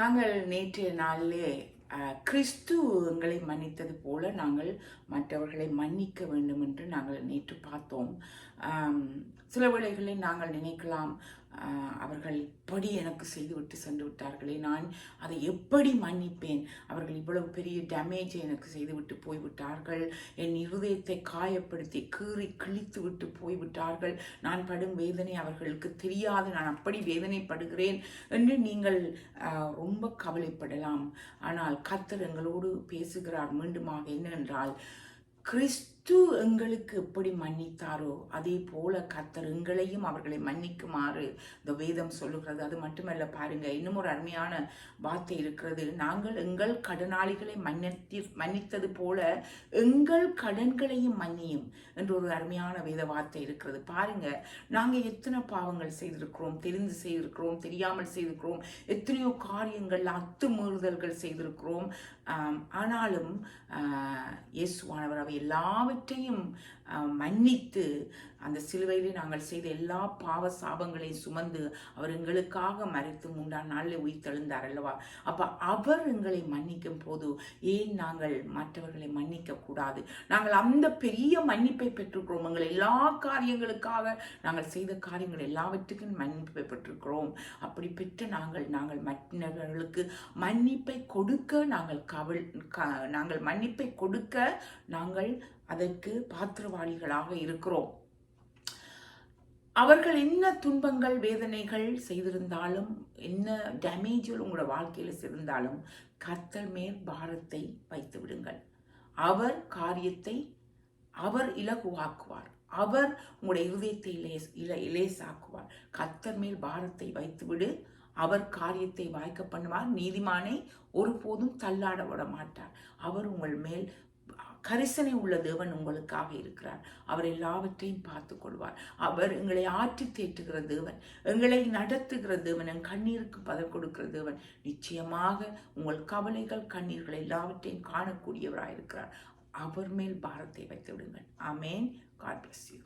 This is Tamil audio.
நாங்கள் நேற்றைய நாளிலே கிறிஸ்து எங்களை மன்னித்தது போல நாங்கள் மற்றவர்களை மன்னிக்க வேண்டும் என்று நாங்கள் நேற்று பார்த்தோம். சில வேளைகளில் நாங்கள் நினைக்கலாம் அவர்கள் இப்படி எனக்கு செய்துவிட்டு சென்று விட்டார்களே நான் அதை எப்படி மன்னிப்பேன்? அவர்கள் இவ்வளவு பெரிய டேமேஜை எனக்கு செய்துவிட்டு போய்விட்டார்கள். என் இருதயத்தை காயப்படுத்தி கீறி கிழித்து விட்டு போய்விட்டார்கள். நான் படும் வேதனை அவர்களுக்கு தெரியாது. நான் அப்படி வேதனைப்படுகிறேன் என்று நீங்கள் ரொம்ப கவலைப்படலாம். ஆனால் கத்தர் எங்களோடு பேசுகிறார். மீண்டுமாக என்னென்றால் கிறிஸ்து எங்களுக்கு எப்படி மன்னித்தாரோ அதே போல கத்தர் எங்களையும் அவர்களை மன்னிக்குமாறு இந்த வேதம் சொல்லுகிறது. அது மட்டுமல்ல பாருங்க இன்னும் ஒரு அருமையான வார்த்தை இருக்கிறது. நாங்கள் எங்கள் கடனாளிகளை மன்னித்தி மன்னித்தது போல எங்கள் கடன்களையும் மன்னியும் என்று ஒரு அருமையான வேத வார்த்தை இருக்கிறது. பாருங்க நாங்கள் எத்தனை பாவங்கள் செய்திருக்கிறோம் தெரிந்து செய்திருக்கிறோம் தெரியாமல் செய்திருக்கிறோம் எத்தனையோ காரியங்கள் அத்துமீறுதல்கள் செய்திருக்கிறோம். ஆனாலும் இயேசுவானவர் அவை எல்லாவற்றையும் Team. மன்னித்து அந்த சிலுவையிலே நாங்கள் செய்த எல்லா பாவ சாபங்களையும் சுமந்து அவர் எங்களுக்காக மறைத்து மூன்றாம் நாளில் உயிர்த்தெழுந்தார் அல்லவா? அப்போ அவர் எங்களை மன்னிக்கும் போது ஏன் நாங்கள் மற்றவர்களை மன்னிக்க கூடாது? நாங்கள் அந்த பெரிய மன்னிப்பை பெற்றுக்கிறோம். எங்கள் எல்லா காரியங்களுக்காக நாங்கள் செய்த காரியங்கள் எல்லாவற்றுக்கும் மன்னிப்பை பெற்றுக்கிறோம். அப்படி பெற்று நாங்கள் நாங்கள் மற்றவர்களுக்கு மன்னிப்பை கொடுக்க நாங்கள் கவல் க- நாங்கள் மன்னிப்பை கொடுக்க நாங்கள் அதற்கு பாத்திரவா பாத்திரவாளிகளாக இருக்கிறோம். அவர்கள் என்ன துன்பங்கள் வேதனைகள் செய்திருந்தாலும் என்ன டேமேஜில் உங்களோட வாழ்க்கையில் செய்திருந்தாலும் கர்த்தர் மேல் பாரத்தை வைத்து விடுங்கள். அவர் காரியத்தை அவர் இலகுவாக்குவார். அவர் உங்களுடைய இருதயத்தை இலேஸ் இல இலேசாக்குவார் கர்த்தர் மேல் பாரத்தை வைத்துவிடு அவர் காரியத்தை வாய்க்க பண்ணுவார். நீதிமானை ஒருபோதும் தள்ளாட விட மாட்டார் அவர் உங்கள் மேல் கரிசனை உள்ள தேவன் உங்களுக்காக இருக்கிறார். அவர் எல்லாவற்றையும் பார்த்து கொள்வார் அவர் எங்களை ஆற்றி தேற்றுகிற தேவன் எங்களை நடத்துகிற தேவன் என் கண்ணீருக்கு பதல் கொடுக்கிற தேவன். நிச்சயமாக உங்கள் கவலைகள் கண்ணீர்கள் எல்லாவற்றையும் காணக்கூடியவராயிருக்கிறார். அவர் மேல் பாரத்தை வைத்து விடுங்கள். ஆமேன். God bless you